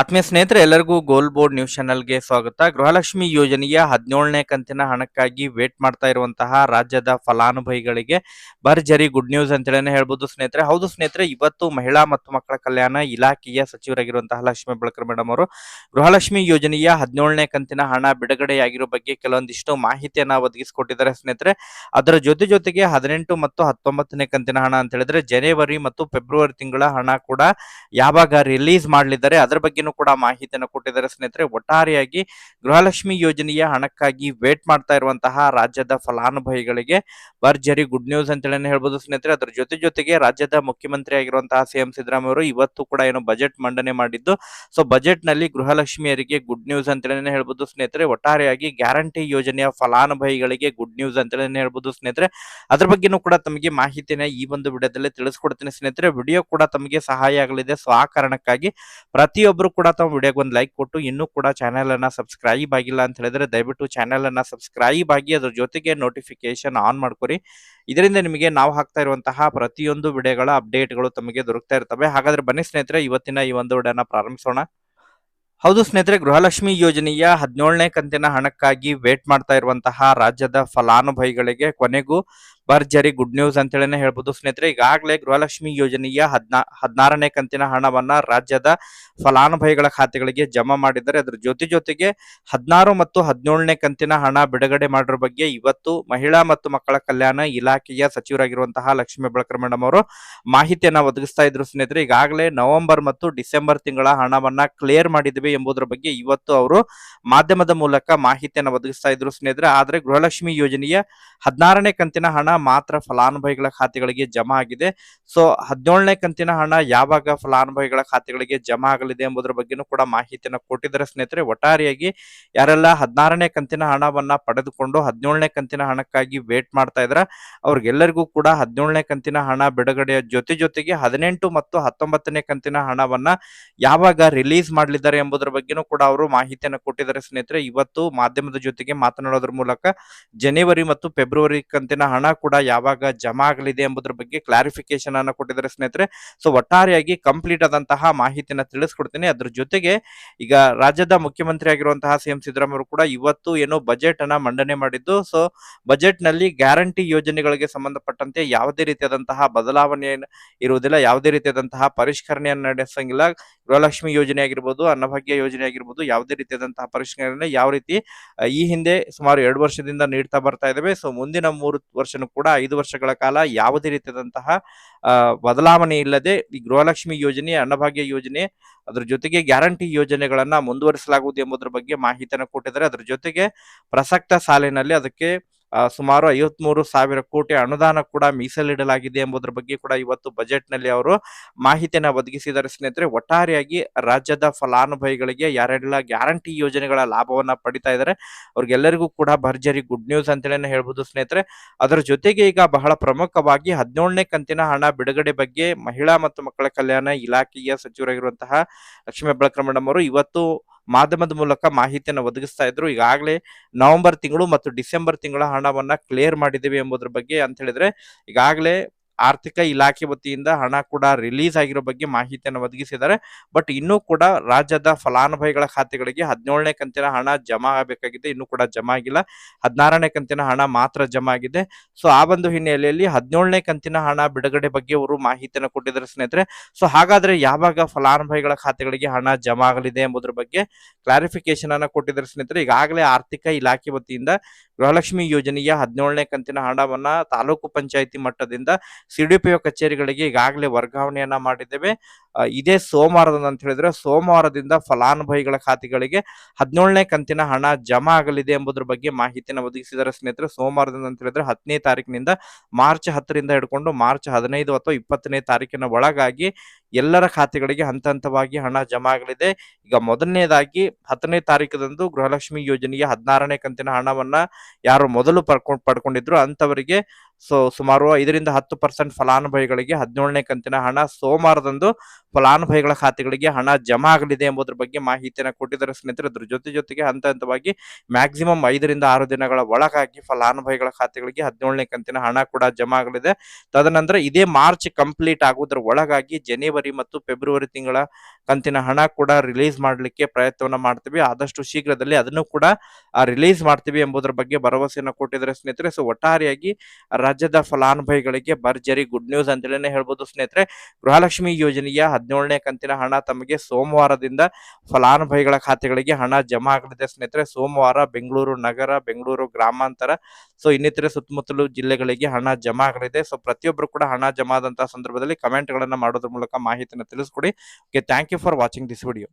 ಆತ್ಮೀಯ ಸ್ನೇಹಿತರೆ, ಎಲ್ಲರಿಗೂ ಗೋಲ್ ಬೋರ್ಡ್ ನ್ಯೂಸ್ ಚಾನೆಲ್ಗೆ ಸ್ವಾಗತ. ಗೃಹಲಕ್ಷ್ಮಿ ಯೋಜನೆಯ ಹದಿನೇಳನೇ ಕಂತಿನ ಹಣಕ್ಕಾಗಿ ವೇಟ್ ಮಾಡ್ತಾ ಇರುವಂತಹ ರಾಜ್ಯದ ಫಲಾನುಭವಿಗಳಿಗೆ ಭರ್ಜರಿ ಗುಡ್ ನ್ಯೂಸ್ ಅಂತೇಳಿ ಹೇಳ್ಬೋದು ಸ್ನೇಹಿತರೆ. ಹೌದು ಸ್ನೇಹಿತರೆ, ಇವತ್ತು ಮಹಿಳಾ ಮತ್ತು ಮಕ್ಕಳ ಕಲ್ಯಾಣ ಇಲಾಖೆಯ ಸಚಿವರಾಗಿರುವಂತಹ ಲಕ್ಷ್ಮೀ ಬಳಕರ್ ಮೇಡಮ್ ಅವರು ಗೃಹಲಕ್ಷ್ಮಿ ಯೋಜನೆಯ ಹದಿನೇಳನೇ ಕಂತಿನ ಹಣ ಬಿಡುಗಡೆಯಾಗಿರೋ ಬಗ್ಗೆ ಕೆಲವೊಂದಿಷ್ಟು ಮಾಹಿತಿಯನ್ನ ಒದಗಿಸಿಕೊಟ್ಟಿದ್ದಾರೆ ಸ್ನೇಹಿತರೆ. ಅದರ ಜೊತೆ ಜೊತೆಗೆ ಹದಿನೆಂಟು ಮತ್ತು ಹತ್ತೊಂಬತ್ತನೇ ಕಂತಿನ ಹಣ ಅಂತ ಹೇಳಿದ್ರೆ, ಜನವರಿ ಮತ್ತು ಫೆಬ್ರವರಿ ತಿಂಗಳ ಹಣ ಕೂಡ ಯಾವಾಗ ರಿಲೀಸ್ ಮಾಡಲಿದ್ದಾರೆ, ಅದರ ಬಗ್ಗೆನೂ ಕೂಡ ಮಾಹಿತಿಯನ್ನು ಕೊಟ್ಟಿದ್ದಾರೆ ಸ್ನೇಹಿತರೆ. ಒಟ್ಟಾರೆಯಾಗಿ ಗೃಹಲಕ್ಷ್ಮಿ ಯೋಜನೆಯ ಹಣಕ್ಕಾಗಿ ವೇಟ್ ಮಾಡ್ತಾ ಇರುವಂತಹ ರಾಜ್ಯದ ಫಲಾನುಭವಿಗಳಿಗೆ ಭರ್ಜರಿ ಗುಡ್ ನ್ಯೂಸ್ ಅಂತೇಳಿ ಹೇಳ್ಬೋದು ಸ್ನೇಹಿತರೆ. ಅದರ ಜೊತೆ ಜೊತೆಗೆ ರಾಜ್ಯದ ಮುಖ್ಯಮಂತ್ರಿ ಆಗಿರುವಂತಹ ಸಿಎಂ ಸಿದ್ದರಾಮಯ್ಯ ಇವತ್ತು ಕೂಡ ಏನು ಬಜೆಟ್ ಮಂಡನೆ ಮಾಡಿದ್ದು. ಸೊ ಬಜೆಟ್ನಲ್ಲಿ ಗೃಹಲಕ್ಷ್ಮಿಯರಿಗೆ ಗುಡ್ ನ್ಯೂಸ್ ಅಂತೇಳಿ ಹೇಳ್ಬೋದು ಸ್ನೇಹಿತರೆ. ಒಟ್ಟಾರೆಯಾಗಿ ಗ್ಯಾರಂಟಿ ಯೋಜನೆಯ ಫಲಾನುಭವಿಗಳಿಗೆ ಗುಡ್ ನ್ಯೂಸ್ ಅಂತೇಳಿ ಹೇಳ್ಬೋದು ಸ್ನೇಹಿತರೆ. ಅದ್ರ ಬಗ್ಗೆನೂ ಕೂಡ ತಮಗೆ ಮಾಹಿತಿನ ಈ ಒಂದು ವಿಡಿಯೋದಲ್ಲಿ ತಿಳಿಸ್ಕೊಡ್ತೀನಿ ಸ್ನೇಹಿತರೆ. ವಿಡಿಯೋ ಕೂಡ ತಮಗೆ ಸಹಾಯ ಆಗಲಿದೆ. ಸೊ ಆ ಕಾರಣಕ್ಕಾಗಿ ಪ್ರತಿಯೊಬ್ಬರು ಕೂಡ ತಮ್ಮ ವಿಡಿಯೋಗೆ ಒಂದು ಲೈಕ್ ಕೊಟ್ಟು, ಇನ್ನೂ ಕೂಡ ಚಾನೆಲ್ ಅನ್ನ ಸಬ್ಸ್ಕ್ರೈಬ್ ಆಗಿಲ್ಲ ಅಂತ ಹೇಳಿದ್ರೆ ದಯವಿಟ್ಟು ಚಾನೆಲ್ ಅನ್ನ ಸಬ್ಸ್ಕ್ರೈಬ್ ಆಗಿ ಅದ್ರ ಜೊತೆಗೆ ನೋಟಿಫಿಕೇಶನ್ ಆನ್ ಮಾಡ್ಕೊರಿ. ಇದರಿಂದ ನಿಮಗೆ ನಾವು ಹಾಕ್ತಾ ಇರುವಂತಹ ಪ್ರತಿಯೊಂದು ವಿಡಿಯೋಗಳ ಅಪ್ಡೇಟ್ಗಳು ತಮಗೆ ದೊರಕ್ತಾ ಇರ್ತವೆ. ಹಾಗಾದ್ರೆ ಬನ್ನಿ ಸ್ನೇಹಿತರೆ, ಇವತ್ತಿನ ಈ ಒಂದು ವಿಡಿಯೋನ ಪ್ರಾರಂಭಿಸೋಣ. ಹೌದು ಸ್ನೇಹಿತರೆ, ಗೃಹಲಕ್ಷ್ಮಿ ಯೋಜನೆಯ ಹದಿನೇಳನೇ ಕಂತಿನ ಹಣಕ್ಕಾಗಿ ವೇಟ್ ಮಾಡ್ತಾ ಇರುವಂತಹ ರಾಜ್ಯದ ಫಲಾನುಭವಿಗಳಿಗೆ ಕೊನೆಗೂ ಭರ್ಜರಿ ಗುಡ್ ನ್ಯೂಸ್ ಅಂತೇಳಿ ಹೇಳ್ಬೋದು. ಸ್ನೇಹಿತರೆ, ಈಗಾಗಲೇ ಗೃಹಲಕ್ಷ್ಮಿ ಯೋಜನೆಯ ಹದ್ನಾ, ಹದಿನಾರನೇ ಕಂತಿನ ಹಣವನ್ನ ರಾಜ್ಯದ ಫಲಾನುಭವಿಗಳ ಖಾತೆಗಳಿಗೆ ಜಮಾ ಮಾಡಿದ್ದಾರೆ. ಅದ್ರ ಜೊತೆ ಜೊತೆಗೆ ಹದಿನಾರು ಮತ್ತು ಹದಿನೇಳನೇ ಕಂತಿನ ಹಣ ಬಿಡುಗಡೆ ಮಾಡಿರೋ ಬಗ್ಗೆ ಇವತ್ತು ಮಹಿಳಾ ಮತ್ತು ಮಕ್ಕಳ ಕಲ್ಯಾಣ ಇಲಾಖೆಯ ಸಚಿವರಾಗಿರುವಂತಹ ಲಕ್ಷ್ಮೀ ಬಳಕರ್ ಮೇಡಮ್ ಅವರು ಮಾಹಿತಿಯನ್ನ ಒದಗಿಸ್ತಾ ಇದ್ರು. ಸ್ನೇಹಿತರೆ, ಈಗಾಗಲೇ ನವೆಂಬರ್ ಮತ್ತು ಡಿಸೆಂಬರ್ ತಿಂಗಳ ಹಣವನ್ನ ಕ್ಲಿಯರ್ ಮಾಡಿದ್ವಿ ಎಂಬುದರ ಬಗ್ಗೆ ಇವತ್ತು ಅವರು ಮಾಧ್ಯಮದ ಮೂಲಕ ಮಾಹಿತಿಯನ್ನ ಒದಗಿಸ್ತಾ ಇದ್ರು. ಸ್ನೇಹಿತರೆ, ಆದ್ರೆ ಗೃಹಲಕ್ಷ್ಮಿ ಯೋಜನೆಯ ಹದಿನಾರನೇ ಕಂತಿನ ಹಣ ಮಾತ್ರ ಫಲಾನುಭವಿಗಳ ಖಾತೆಗಳಿಗೆ ಜಮಾ ಆಗಿದೆ. ಸೊ ಹದಿನೇಳನೇ ಕಂತಿನ ಹಣ ಯಾವಾಗ ಫಲಾನುಭವಿಗಳ ಖಾತೆಗಳಿಗೆ ಜಮಾ ಆಗಲಿದೆ ಎಂಬುದರ ಬಗ್ಗೆನೂ ಕೂಡ ಮಾಹಿತಿಯನ್ನು ಕೊಟ್ಟಿದ್ದಾರೆ ಸ್ನೇಹಿತರೆ. ಒಟ್ಟಾರೆಯಾಗಿ ಯಾರೆಲ್ಲ ಹದಿನಾರನೇ ಕಂತಿನ ಹಣವನ್ನ ಪಡೆದುಕೊಂಡು ಹದಿನೇಳನೇ ಕಂತಿನ ಹಣಕ್ಕಾಗಿ ವೇಟ್ ಮಾಡ್ತಾ ಇದ್ರ, ಅವ್ರಿಗೆಲ್ಲರಿಗೂ ಕೂಡ ಹದಿನೇಳನೇ ಕಂತಿನ ಹಣ ಬಿಡುಗಡೆಯ ಜೊತೆ ಜೊತೆಗೆ ಹದಿನೆಂಟು ಮತ್ತು ಹತ್ತೊಂಬತ್ತನೇ ಕಂತಿನ ಹಣವನ್ನ ಯಾವಾಗ ರಿಲೀಸ್ ಮಾಡಲಿದ್ದಾರೆ ಎಂಬುದರ ಬಗ್ಗೆನೂ ಕೂಡ ಅವರು ಮಾಹಿತಿಯನ್ನು ಕೊಟ್ಟಿದ್ದಾರೆ ಸ್ನೇಹಿತರೆ. ಇವತ್ತು ಮಾಧ್ಯಮದ ಜೊತೆಗೆ ಮಾತನಾಡೋದ್ರ ಮೂಲಕ ಜನವರಿ ಮತ್ತು ಫೆಬ್ರವರಿ ಕಂತಿನ ಹಣ ಕೂಡ ಯಾವಾಗ ಜಮಾ ಆಗಲಿದೆ ಎಂಬುದರ ಬಗ್ಗೆ ಕ್ಲಾರಿಫಿಕೇಶನ್ ಅನ್ನ ಕೊಟ್ಟಿದ್ದಾರೆ ಸ್ನೇಹಿತರೆ. ಸೊ ಒಟ್ಟಾರೆಯಾಗಿ ಕಂಪ್ಲೀಟ್ ಆದಂತಹ ಮಾಹಿತಿನ ತಿಳಿಸ್ಕೊಡ್ತೀನಿ. ಅದ್ರ ಜೊತೆಗೆ ಈಗ ರಾಜ್ಯದ ಮುಖ್ಯಮಂತ್ರಿ ಆಗಿರುವಂತಹ ಸಿಎಂ ಸಿದ್ದರಾಮಯ್ಯ ಕೂಡ ಇವತ್ತು ಏನೋ ಬಜೆಟ್ ಅನ್ನ ಮಂಡನೆ ಮಾಡಿದ್ದು. ಸೊ ಬಜೆಟ್ನಲ್ಲಿ ಗ್ಯಾರಂಟಿ ಯೋಜನೆಗಳಿಗೆ ಸಂಬಂಧಪಟ್ಟಂತೆ ಯಾವುದೇ ರೀತಿಯಾದಂತಹ ಬದಲಾವಣೆ ಇರುವುದಿಲ್ಲ. ಯಾವುದೇ ರೀತಿಯಾದಂತಹ ಪರಿಷ್ಕರಣೆಯನ್ನು ನಡೆಸಂಗಿಲ್ಲ. ಗೃಹಲಕ್ಷ್ಮಿ ಯೋಜನೆ ಆಗಿರ್ಬೋದು, ಅನ್ನಭಾಗ್ಯ ಯೋಜನೆ ಆಗಿರ್ಬೋದು, ಯಾವುದೇ ರೀತಿಯಾದಂತಹ ಪರಿಷ್ಕರಣೆ ಯಾವ ರೀತಿ ಈ ಹಿಂದೆ ಸುಮಾರು ಎರಡು ವರ್ಷದಿಂದ ನೀಡ್ತಾ ಬರ್ತಾ ಇದ್ದಾವೆ ಸೊ ಮುಂದಿನ ಮೂರು ವರ್ಷನೂ ಕೂಡ ಐದು ವರ್ಷಗಳ ಕಾಲ ಯಾವುದೇ ರೀತಿಯಾದಂತಹ ಬದಲಾವಣೆ ಇಲ್ಲದೆ ಈ ಗೃಹಲಕ್ಷ್ಮಿ ಯೋಜನೆ, ಅನ್ನಭಾಗ್ಯ ಯೋಜನೆ, ಅದ್ರ ಜೊತೆಗೆ ಗ್ಯಾರಂಟಿ ಯೋಜನೆಗಳನ್ನ ಮುಂದುವರಿಸಲಾಗುವುದು ಎಂಬುದರ ಬಗ್ಗೆ ಮಾಹಿತಿಯನ್ನು ಕೊಟ್ಟಿದ್ದಾರೆ. ಅದ್ರ ಜೊತೆಗೆ ಪ್ರಸಕ್ತ ಸಾಲಿನಲ್ಲಿ ಅದಕ್ಕೆ ಸುಮಾರು ಐವತ್ಮೂರು ಸಾವಿರ ಕೋಟಿ ಅನುದಾನ ಕೂಡ ಮೀಸಲಿಡಲಾಗಿದೆ ಎಂಬುದರ ಬಗ್ಗೆ ಕೂಡ ಇವತ್ತು ಬಜೆಟ್ನಲ್ಲಿ ಅವರು ಮಾಹಿತಿಯನ್ನು ಒದಗಿಸಿದ್ದಾರೆ. ಸ್ನೇಹಿತರೆ, ಒಟ್ಟಾರೆಯಾಗಿ ರಾಜ್ಯದ ಫಲಾನುಭವಿಗಳಿಗೆ ಯಾರೆಲ್ಲ ಗ್ಯಾರಂಟಿ ಯೋಜನೆಗಳ ಲಾಭವನ್ನ ಪಡಿತಾ ಇದ್ದಾರೆ, ಅವ್ರಿಗೆಲ್ಲರಿಗೂ ಕೂಡ ಭರ್ಜರಿ ಗುಡ್ ನ್ಯೂಸ್ ಅಂತೇಳಿ ಹೇಳ್ಬೋದು ಸ್ನೇಹಿತರೆ. ಅದರ ಜೊತೆಗೆ ಈಗ ಬಹಳ ಪ್ರಮುಖವಾಗಿ ಹದಿನೇಳನೇ ಕಂತಿನ ಹಣ ಬಿಡುಗಡೆ ಬಗ್ಗೆ ಮಹಿಳಾ ಮತ್ತು ಮಕ್ಕಳ ಕಲ್ಯಾಣ ಇಲಾಖೆಯ ಸಚಿವರಾಗಿರುವಂತಹ ಲಕ್ಷ್ಮೀ ಹೆಬ್ಬಾಳ್ಕರ್ ಮೇಡಮ್ ಅವರು ಇವತ್ತು ಮಾಧ್ಯಮದ ಮೂಲಕ ಮಾಹಿತಿಯನ್ನು ಒದಗಿಸ್ತಾ ಇದ್ರು. ಈಗಾಗಲೇ ನವೆಂಬರ್ ತಿಂಗಳು ಮತ್ತು ಡಿಸೆಂಬರ್ ತಿಂಗಳ ಹಣವನ್ನ ಕ್ಲಿಯರ್ ಮಾಡಿದ್ದೀವಿ ಎಂಬುದರ ಬಗ್ಗೆ ಅಂತ ಹೇಳಿದ್ರೆ, ಈಗಾಗಲೇ ಆರ್ಥಿಕ ಇಲಾಖೆ ವತಿಯಿಂದ ಹಣ ಕೂಡ ರಿಲೀಸ್ ಆಗಿರೋ ಬಗ್ಗೆ ಮಾಹಿತಿಯನ್ನು ಒದಗಿಸಿದ್ದಾರೆ. ಬಟ್ ಇನ್ನೂ ಕೂಡ ರಾಜ್ಯದ ಫಲಾನುಭವಿಗಳ ಖಾತೆಗಳಿಗೆ ಹದಿನೇಳನೇ ಕಂತಿನ ಹಣ ಜಮಾ ಆಗಬೇಕಾಗಿದೆ. ಇನ್ನೂ ಕೂಡ ಜಮಾ ಆಗಿಲ್ಲ. ಹದಿನಾರನೇ ಕಂತಿನ ಹಣ ಮಾತ್ರ ಜಮಾ ಆಗಿದೆ. ಸೊ ಆ ಒಂದು ಹಿನ್ನೆಲೆಯಲ್ಲಿ ಹದಿನೇಳನೇ ಕಂತಿನ ಹಣ ಬಿಡುಗಡೆ ಬಗ್ಗೆ ಅವರು ಮಾಹಿತಿಯನ್ನು ಕೊಟ್ಟಿದ್ದಾರೆ ಸ್ನೇಹಿತರೆ. ಸೊ ಹಾಗಾದ್ರೆ ಯಾವಾಗ ಫಲಾನುಭವಿಗಳ ಖಾತೆಗಳಿಗೆ ಹಣ ಜಮಾ ಆಗಲಿದೆ ಎಂಬುದರ ಬಗ್ಗೆ ಕ್ಲಾರಿಫಿಕೇಶನ್ ಅನ್ನು ಕೊಟ್ಟಿದ್ದಾರೆ ಸ್ನೇಹಿತರೆ. ಈಗಾಗಲೇ ಆರ್ಥಿಕ ಇಲಾಖೆ ವತಿಯಿಂದ ಗೃಹಲಕ್ಷ್ಮಿ ಯೋಜನೆಯ ಹದಿನೇಳನೇ ಕಂತಿನ ಹಣವನ್ನ ತಾಲೂಕು ಪಂಚಾಯಿತಿ ಮಟ್ಟದಿಂದ ಸಿಡಿಪಿಒ ಕಚೇರಿಗಳಿಗೆ ಈಗಾಗಲೇ ವರ್ಗಾವಣೆಯನ್ನ ಮಾಡಿದ್ದೇವೆ. ಇದೇ ಸೋಮವಾರದಂದು ಅಂತ ಹೇಳಿದ್ರೆ ಸೋಮವಾರದಿಂದ ಫಲಾನುಭವಿಗಳ ಖಾತೆಗಳಿಗೆ ಹದಿನೇಳನೇ ಕಂತಿನ ಹಣ ಜಮಾ ಆಗಲಿದೆ ಎಂಬುದರ ಬಗ್ಗೆ ಮಾಹಿತಿಯನ್ನು ಒದಗಿಸಿದರೆ ಸ್ನೇಹಿತರೆ. ಸೋಮವಾರದಿಂದ ಅಂತ ಹೇಳಿದ್ರೆ ಹತ್ತನೇ ತಾರೀಕಿನಿಂದ ಮಾರ್ಚ್ ಹತ್ತರಿಂದ ಹಿಡ್ಕೊಂಡು ಮಾರ್ಚ್ ಹದಿನೈದು ಅಥವಾ ಇಪ್ಪತ್ತನೇ ತಾರೀಕಿನ ಒಳಗಾಗಿ ಎಲ್ಲರ ಖಾತೆಗಳಿಗೆ ಹಂತ ಹಂತವಾಗಿ ಹಣ ಜಮಾ ಆಗಲಿದೆ ಈಗ ಮೊದಲನೇದಾಗಿ ಹತ್ತನೇ ತಾರೀಕದಂದು ಗೃಹಲಕ್ಷ್ಮಿ ಯೋಜನೆಗೆ ಹದಿನಾರನೇ ಕಂತಿನ ಹಣವನ್ನ ಯಾರು ಮೊದಲು ಪಡ್ಕೊಂಡ್ ಪಡ್ಕೊಂಡಿದ್ರು ಅಂತವರಿಗೆ ಸೊ, ಸುಮಾರು ಐದರಿಂದ ಹತ್ತು ಪರ್ಸೆಂಟ್ ಫಲಾನುಭವಿಗಳಿಗೆ ಹದಿನೇಳನೇ ಕಂತಿನ ಹಣ ಸೋಮವಾರದಂದು ಫಲಾನುಭವಿಗಳ ಖಾತೆಗಳಿಗೆ ಹಣ ಜಮಾ ಆಗಲಿದೆ ಎಂಬುದರ ಬಗ್ಗೆ ಮಾಹಿತಿಯನ್ನು ಕೊಟ್ಟಿದ್ದಾರೆ. ಸ್ನೇಹಿತರೆ ಅದ್ರ ಜೊತೆ ಜೊತೆಗೆ ಹಂತ ಹಂತವಾಗಿ ಮ್ಯಾಕ್ಸಿಮಮ್ ಐದರಿಂದ ಆರು ದಿನಗಳ ಒಳಗಾಗಿ ಫಲಾನುಭವಿಗಳ ಖಾತೆಗಳಿಗೆ ಹದಿನೇಳನೇ ಕಂತಿನ ಹಣ ಕೂಡ ಜಮಾ ಆಗಲಿದೆ. ತದನಂತರ ಇದೇ ಮಾರ್ಚ್ ಕಂಪ್ಲೀಟ್ ಆಗುವುದರ ಒಳಗಾಗಿ ಜನವರಿ ಮತ್ತು ಫೆಬ್ರವರಿ ತಿಂಗಳ ಕಂತಿನ ಹಣ ಕೂಡ ರಿಲೀಸ್ ಮಾಡಲಿಕ್ಕೆ ಪ್ರಯತ್ನವನ್ನ ಮಾಡ್ತೀವಿ. ಆದಷ್ಟು ಶೀಘ್ರದಲ್ಲಿ ಅದನ್ನು ಕೂಡ ರಿಲೀಸ್ ಮಾಡ್ತೀವಿ ಎಂಬುದರ ಬಗ್ಗೆ ಭರವಸೆಯನ್ನು ಕೊಟ್ಟಿದ್ದಾರೆ ಸ್ನೇಹಿತರೆ. ಸೊ ಒಟ್ಟಾರೆಯಾಗಿ ರಾಜ್ಯದ ಫಲಾನುಭವಿಗಳಿಗೆ ಭರ್ಜರಿ ಗುಡ್ ನ್ಯೂಸ್ ಅಂತೇಳಿನೇ ಹೇಳ್ಬೋದು ಸ್ನೇಹಿತರೆ. ಗೃಹಲಕ್ಷ್ಮಿ ಯೋಜನೆಯ ಹದಿನೇಳನೇ ಕಂತಿನ ಹಣ ತಮಗೆ ಸೋಮವಾರದಿಂದ ಫಲಾನುಭವಿಗಳ ಖಾತೆಗಳಿಗೆ ಹಣ ಜಮಾ ಆಗಲಿದೆ ಸ್ನೇಹಿತರೆ. ಸೋಮವಾರ ಬೆಂಗಳೂರು ನಗರ, ಬೆಂಗಳೂರು ಗ್ರಾಮಾಂತರ ಸೊ ಇನ್ನಿತರೆ ಸುತ್ತಮುತ್ತಲು ಜಿಲ್ಲೆಗಳಿಗೆ ಹಣ ಜಮಾ ಆಗಲಿದೆ. ಸೊ ಪ್ರತಿಯೊಬ್ಬರು ಕೂಡ ಹಣ ಜಮಾ ಆದಂತಹ ಸಂದರ್ಭದಲ್ಲಿ ಕಮೆಂಟ್ ಗಳನ್ನ ಮಾಡೋದ್ರ ಮೂಲಕ ಮಾಹಿತಿಯನ್ನು ತಿಳಿಸ್ಕೊಡಿ. Okay thank you for watching this video